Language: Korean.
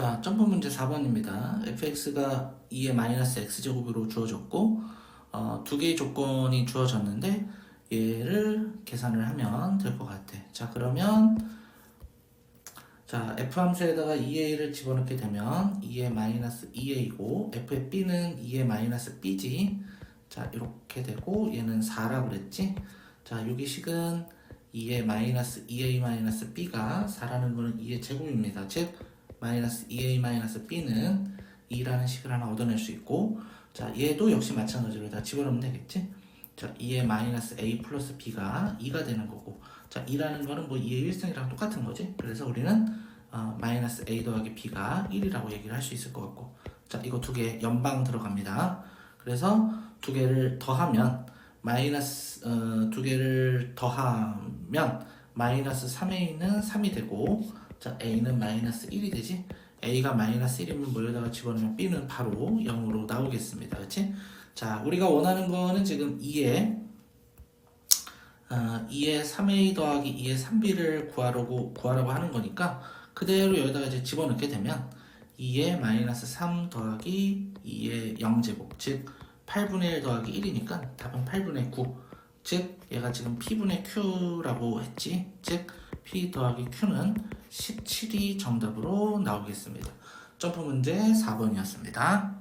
자, 점프 문제 4번입니다. fx가 2의 마이너스 x제곱으로 주어졌고, 어, 두 개의 조건이 주어졌는데, 얘를 계산을 하면 될 것 같아. 자, 그러면, 자, f 함수에다가 2a를 집어넣게 되면 2의 마이너스 2a고, f의 b는 2의 마이너스 b지. 자, 이렇게 되고, 얘는 4라고 그랬지? 자, 여기 식은 2의 마이너스 2a 마이너스 b가 4라는 거는 2의 제곱입니다. 즉, 마이너스 2a 마이너스 b는 2라는 식을 하나 얻어낼 수 있고 자 얘도 역시 마찬가지로 다 집어넣으면 되겠지? 자 2의 마이너스 a 플러스 b가 2가 되는 거고 자 2라는 거는 뭐 2의 일승이랑 똑같은 거지? 그래서 우리는 어, 마이너스 a 더하기 b가 1이라고 얘기를 할 수 있을 것 같고 자 이거 두 개 연방 들어갑니다. 그래서 두 개를 더하면 마이너스 어, 두 개를 더하면 마이너스 3a는 3이 되고 자 a는 마이너스 1이 되지? A가 마이너스 1이면 뭐에다가 집어넣으면 b는 바로 0으로 나오겠습니다. 그렇지 자 우리가 원하는 거는 지금 2에 어, 2에 3a 더하기 2에 3b를 구하려고 구하려고 하는 거니까 그대로 여기다가 이제 집어넣게 되면 2에 마이너스 3 더하기 2의 0제곱 즉 8분의 1 더하기 1이니까 답은 8분의 9 즉 얘가 지금 p분의 q라고 했지? 즉 p 더하기 q는 17이 정답으로 나오겠습니다. 점프 문제 4번이었습니다